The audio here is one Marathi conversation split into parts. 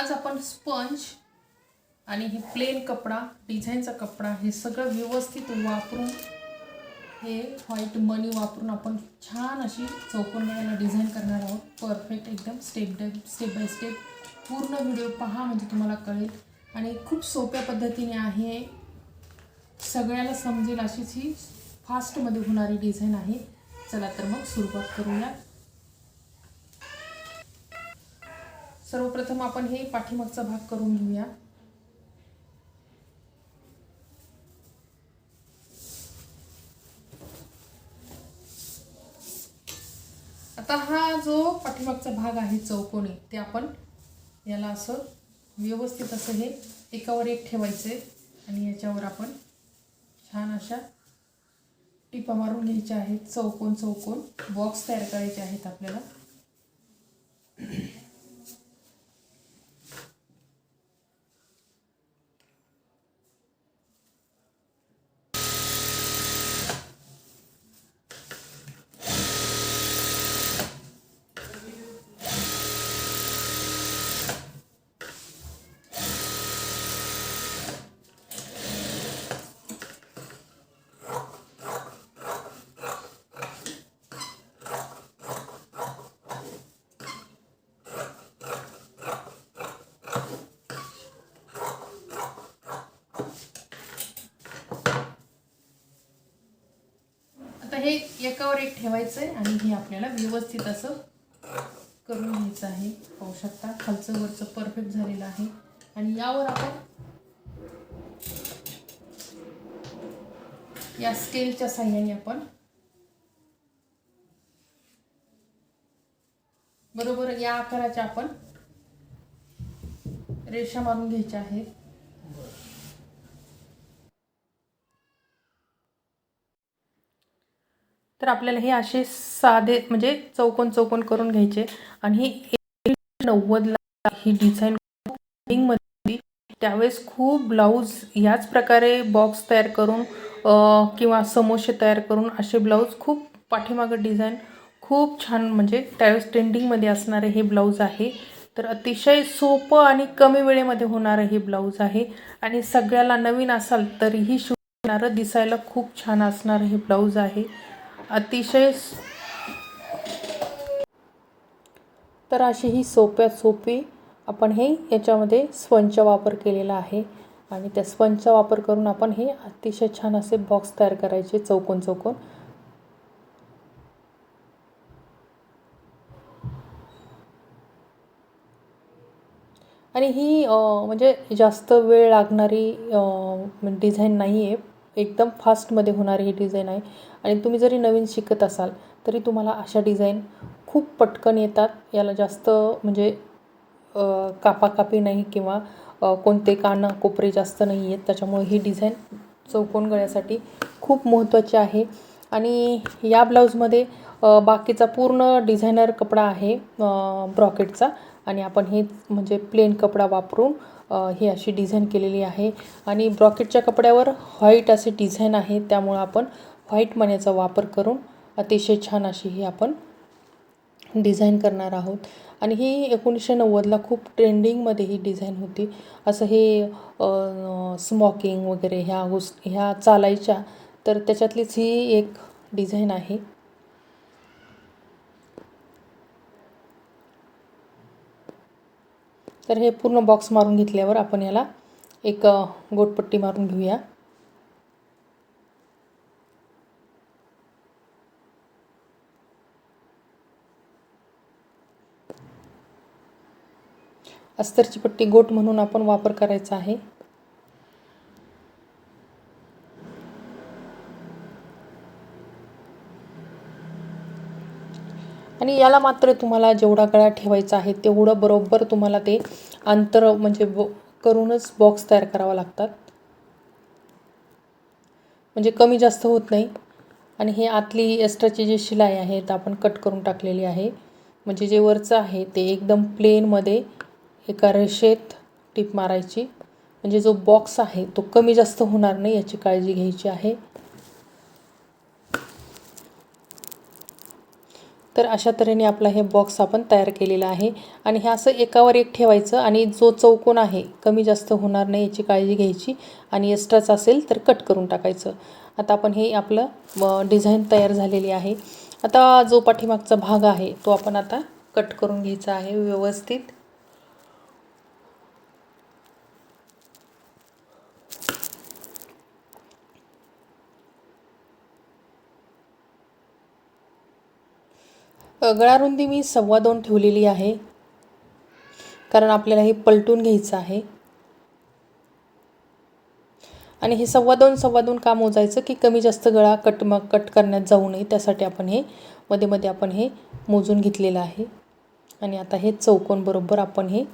आज आपण स्पंज आणि हे प्लेन कपडा डिझाईनचा कपडा हे सगळं व्यवस्थित वापरून हे व्हाईट मनी वापरून आपण छान अशी चौकोन गळ्याला डिझाईन करणार आहोत. परफेक्ट एकदम step by step by step पूर्ण व्हिडिओ पहा म्हणजे तुम्हाला कळेल. आणि खूप सोप्या पद्धतीने आहे. सगळ्याला समजेल अशीच ही फास्टमध्ये होणारी डिझाईन आहे. चला तर मग सुरुवात करूया सर्वप्रथम आपण हे पाठीमागचा भाग करून घेऊया. आता हा जो पाठीमागचा भाग आहे चौकोनी ते आपण याला असं व्यवस्थित असं हे एकावर एक ठेवायचे आणि याच्यावर आपण छान अशा टिपा मारून घ्यायच्या आहेत. चौकोन चौकोन बॉक्स तयार करायचे आहेत आपल्याला आता हे एकावर एक ठेवायचं आहे आणि हे आपल्याला व्यवस्थित असं करून घ्यायचं आहे. पाहू शकता खालचं वरचं परफेक्ट झालेलं आहे. आणि यावर आपण या स्केलच्या साह्याने आपण बरोबर या आकाराच्या आपण रेषा मारून घ्यायच्या आहेत. तर आपल्याला हे असे साधे म्हणजे चौकोन चौकोन करून घ्यायचे. आणि ही नव्वदला ही डिझाईन मध्ये त्यावेळेस खूप ब्लाऊज याच प्रकारे बॉक्स तयार करून किंवा समोसे तयार करून असे ब्लाऊज खूप पाठीमागं डिझाईन खूप छान म्हणजे त्यावेळेस ट्रेंडिंगमध्ये असणारे हे ब्लाऊज आहे. तर अतिशय सोपं आणि कमी वेळेमध्ये होणारं हे ब्लाऊज आहे. आणि सगळ्याला नवीन असाल तरीही शिवणारं दिसायला खूप छान असणारं हे ब्लाऊज आहे. अतिशय तर अशी ही सोप्यात सोपी आपण हे याच्यामध्ये स्पंजचा वापर केलेला आहे. आणि त्या स्पंजचा वापर करून आपण हे अतिशय छान असे बॉक्स तयार करायचे चौकोन चौकोन. आणि ही म्हणजे जास्त वेळ लागणारी डिझाईन नाही आहे एकदम फास्टमध्ये होणारी ही डिझाईन आहे. आणि तुम्ही जरी नवीन शिकत असाल तरी तुम्हाला अशा डिझाईन खूप पटकन येतात. याला जास्त म्हणजे कापाकापी नाही किंवा कोणते कान कोपरे जास्त नाही आहेत त्याच्यामुळे ही डिझाईन चौकोन गळ्यासाठी खूप महत्त्वाची आहे. आणि या ब्लाऊजमध्ये बाकीचा पूर्ण डिझायनर कपडा आहे ब्रॉकेटचा. आणि आपण हे म्हणजे प्लेन कपडा वापरून ही अशी डिझाईन केलेली आहे. आणि ब्रॉकेटच्या कपड्यावर व्हाईट असे डिझाईन आहे त्यामुळं आपण व्हाईट मण्याचा वापर करून अतिशय छान अशी ही आपण डिझाईन करणार आहोत. आणि ही एकोणीसशे नव्वदला खूप ट्रेंडिंगमध्ये ही डिझाईन होती. असं हे स्मॉकिंग वगैरे ह्या गोष्ट ह्या चालायच्या. तर त्याच्यातलीच ही एक डिझाईन आहे. तर हे पूर्ण बॉक्स मारून घेतल्यावर आपण याला एक गोटपट्टी मारून घेऊया. अस्तरची पट्टी गोट म्हणून आपण वापर करायचा आहे. आणि याला मात्र तुम्हाला जेवढा गळा ठेवायचा आहे तेवढं बरोबर तुम्हाला ते अंतर म्हणजे ब करूनच बॉक्स तयार करावा लागतात. म्हणजे कमी जास्त होत नाही. आणि हे आतली एस्ट्राची जी शिलाई आहे तर आपण कट करून टाकलेली आहे. म्हणजे जे वरचं आहे ते एकदम प्लेनमध्ये एका रेषेत टीप मारायची. म्हणजे जो बॉक्स आहे तो कमी जास्त होणार नाही याची काळजी घ्यायची आहे. तर अशा तऱ्हेने आपला हे बॉक्स आपण तयार केलेला आहे. आणि हे असं एकावर एक ठेवायचं आणि जो चौकोन आहे कमी जास्त होणार नाही याची काळजी घ्यायची आणि एक्स्ट्राच असेल तर कट करून टाकायचं. आता आपण हे आपलं डिझाईन तयार झालेली आहे. आता जो पाठीमागचा भाग आहे तो आपण आता कट करून घ्यायचा आहे व्यवस्थित. गळारुंदी मी सव्वा दोन ठेवलेली आहे. कारण आपल्याला हे पलटून घ्यायचं आहे. आणि हे सव्वा दोन सव्वा दोन का मोजायचं? की कमी जास्त गळा कट मग कट करण्यात जाऊ नये. त्यासाठी आपण हे मध्ये मध्ये आपण हे मोजून घेतलेलं आहे. आणि आता हे चौकोन बरोबर आपण हे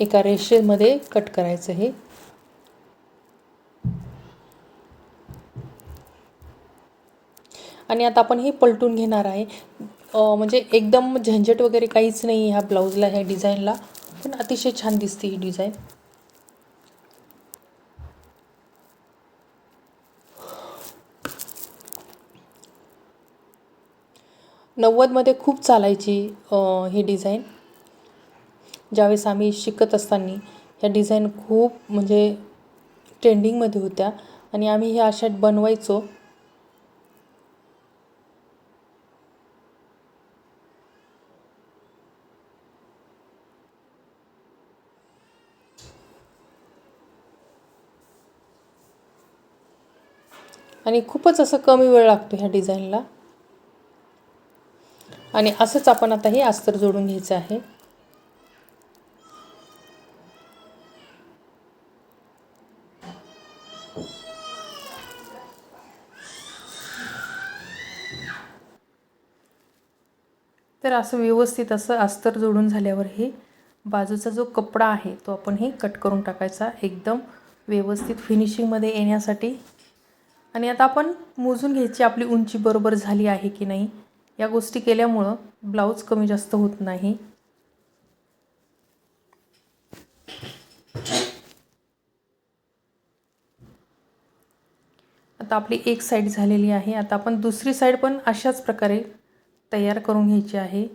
एका रेषेमध्ये कट करायचं हे आणि आता आपण हे पलटून घेणार आहे. म्हणजे एकदम झंझट वगैरे काहीच नाही ह्या ब्लाऊजला ह्या डिझाईनला. पण अतिशय छान दिसते ही डिझाईन. नव्वदमध्ये खूप चालायची ही डिझाईन. ज्यावेळेस आम्ही शिकत असताना ह्या डिझाईन खूप म्हणजे ट्रेंडिंगमध्ये होत्या. आणि आम्ही ह्या अशा बनवायचो. आणि खूपच असं कमी वेळ लागतो ह्या डिझाईनला. आणि असंच आपण आता हे अस्तर जोडून घ्यायचं आहे. तर असं व्यवस्थित असं अस्तर जोडून झाल्यावर हे बाजूचा जो कपडा आहे तो आपण हे कट करून टाकायचा. एकदम व्यवस्थित फिनिशिंगमध्ये येण्यासाठी आणि आता आपण मोजून घ्यायची आपली उंची बरोबर झाली आहे की नाही. या गोष्टी केल्यामुळं ब्लाऊज कमी जास्त होत नाही. आता आपली एक साईड झालेली आहे. आता आपण दुसरी साईड पण अशाच प्रकारे तयार करून घ्यायची आहे.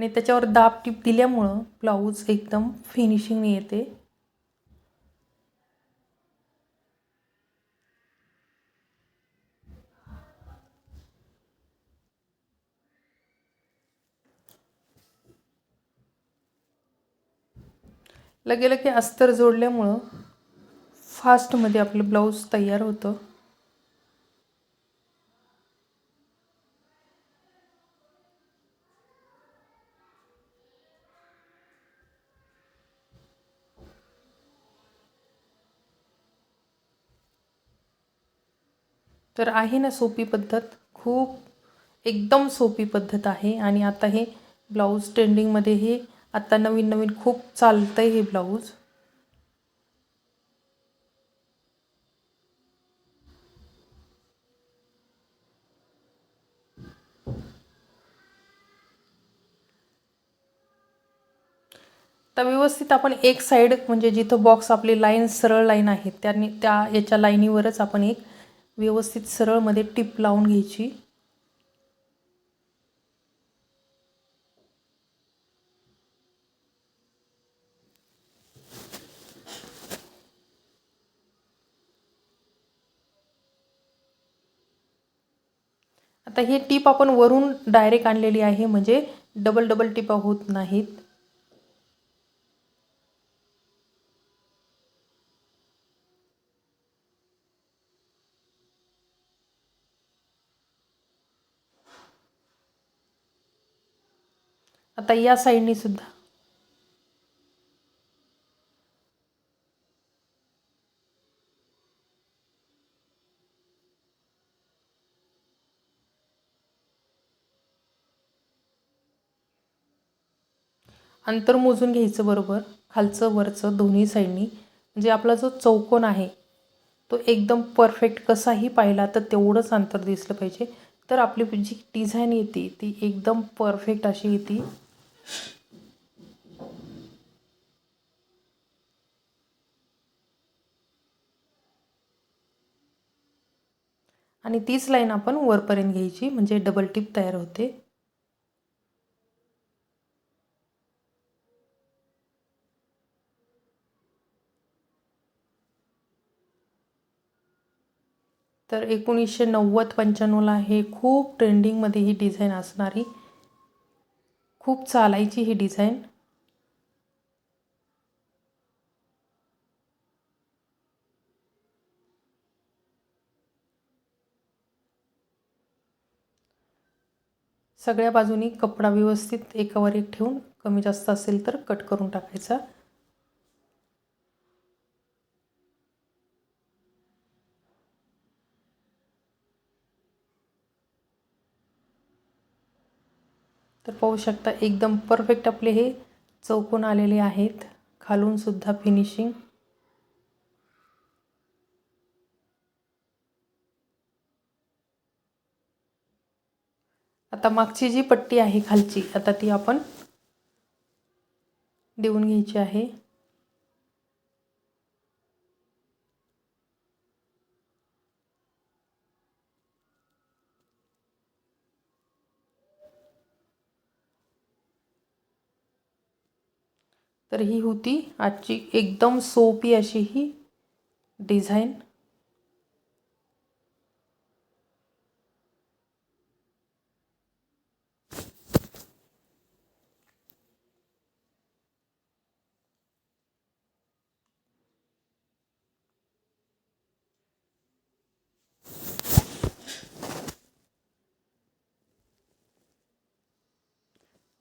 आणि त्याच्यावर दाब टीप दिल्यामुळं ब्लाऊज एकदम फिनिशिंग येते. लगे लगे अस्तर जोडल्यामुळं फास्टमध्ये आपलं ब्लाऊज तयार होतं. तर आहे ना सोपी पद्धत? खूप एकदम सोपी पद्धत आहे. आणि आता हे ब्लाऊज ट्रेंडिंगमध्ये हे आता नवीन नवीन खूप चालतं आहे हे ब्लाऊज. तर व्यवस्थित आपण एक साईड म्हणजे जिथं बॉक्स आपली लाईन सरळ लाईन आहे त्यांनी त्या याच्या लाईनीवरच आपण एक व्यवस्थित सरळमध्ये टिप लावून घ्यायची. आता ही टीप आपण वरून डायरेक्ट आणलेली आहे म्हणजे डबल डबल टिपा होत नाहीत. आता या साईडनी सुद्धा. अंतर मोजून घ्यायचं बरोबर. खालचं वरचं दोन्ही साईडनी. म्हणजे आपला जो चौकोन आहे तो एकदम परफेक्ट कसाही पाहिला तर तेवढंच अंतर दिसलं पाहिजे. तर आपली जी डिझाईन येते ती एकदम परफेक्ट अशी येते. आणि तीच लाईन आपण वरपर्यंत घ्यायची म्हणजे डबल टिप तयार होते. तर एकोणीसशे नव्वद पंच्याण्णवला हे खूप ट्रेंडिंगमध्ये ही डिझाईन असणारी. खूप चालायची ही डिझाईन सगळ्या बाजूनी कपडा व्यवस्थित एकावर एक ठेवून कमी जास्त असेल तर कट करून टाकायचा. तर पाहू शकता एकदम परफेक्ट आपले हे चौकोन आलेले आहेत. खालून सुद्धा फिनिशिंग आता मागची जी पट्टी आहे खालची आता ती आपण देऊन घ्यायची आहे. तर ही होती आजची एकदम सोपी अशी ही डिझाईन.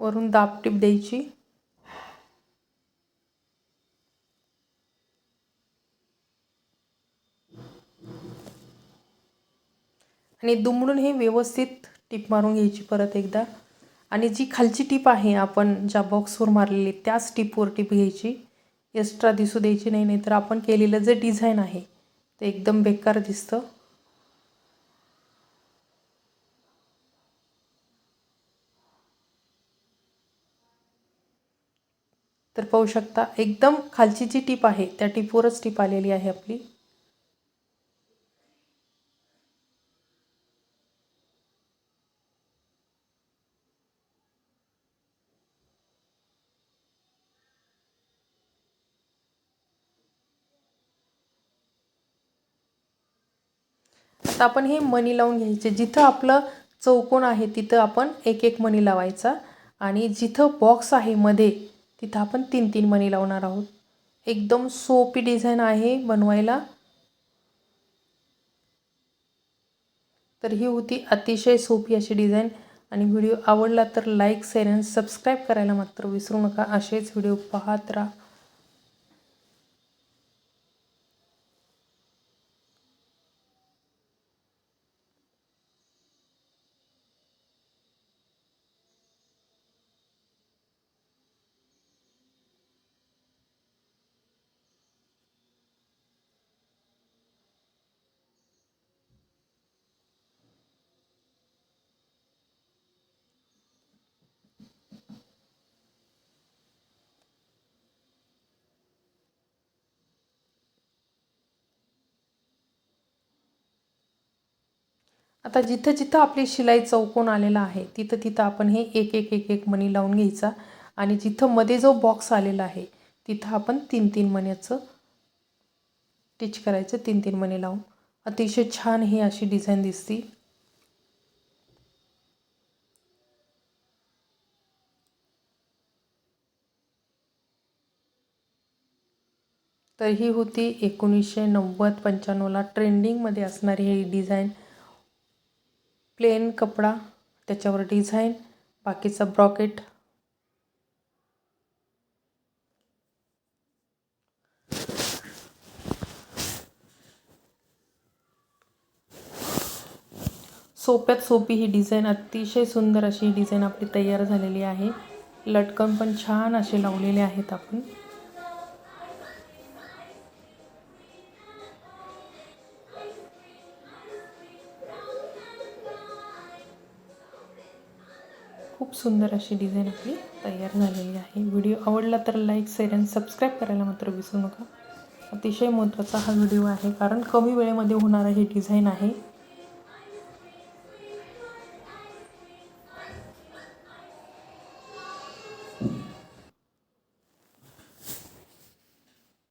वरून दाबटीप द्यायची. आणि दुमडून हे व्यवस्थित टीप मारून घ्यायची परत एकदा. आणि जी खालची टीप आहे आपण ज्या बॉक्सवर मारलेली त्याच टीपवर टीप घ्यायची. एक्स्ट्रा दिसू द्यायची नाही नाही तर आपण केलेलं जे डिझाईन आहे ते एकदम बेकार दिसतं. तर पाहू शकता एकदम खालची जी टीप आहे त्या टीपवरच टीप आलेली आहे आपली. तर आपण हे मनी लावून घ्यायचे. जिथं आपलं चौकोन आहे तिथं आपण एक एक मणी लावायचा. आणि जिथं बॉक्स आहे मध्ये तिथं आपण तीन तीन मणी लावणार आहोत. एकदम सोपी डिझाईन आहे बनवायला. तर ही होती अतिशय सोपी अशी डिझाईन आणि व्हिडिओ आवडला तर लाईक शेअर आणि सबस्क्राईब करायला मात्र विसरू नका. असेच व्हिडिओ पाहत राहा. आता जिथं जिथं आपली शिलाई चौकोन आलेला आहे तिथं तिथं आपण हे एक एक एक एक मणी लावून घ्यायचा. आणि जिथं मध्ये जो बॉक्स आलेला आहे तिथं आपण तीन तीन मण्याचं टिच करायचं तीन तीन मणी लावून. अतिशय छान ही अशी डिझाईन दिसते. तर ही होती एकोणीसशे नव्वद पंच्याण्णवला ट्रेंडिंगमध्ये असणारी ही डिझाईन प्लेन कपडा त्याच्यावर डिझाईन बाकीचा ब्रॉकेट सोप्यात सोपी ही डिझाईन अतिशय सुंदर अशी ही डिझाईन आपली तयार झालेली आहे. लटकन पण छान असे लावलेले आहेत आपण. खूप सुंदर अशी डिझाईन आपली तयार झालेली आहे. व्हिडिओ आवडला तर लाईक शेअर आणि सबस्क्राईब करायला मात्र विसरू नका. अतिशय महत्त्वाचा हा व्हिडिओ आहे कारण कमी वेळेमध्ये होणारा ही डिझाईन आहे.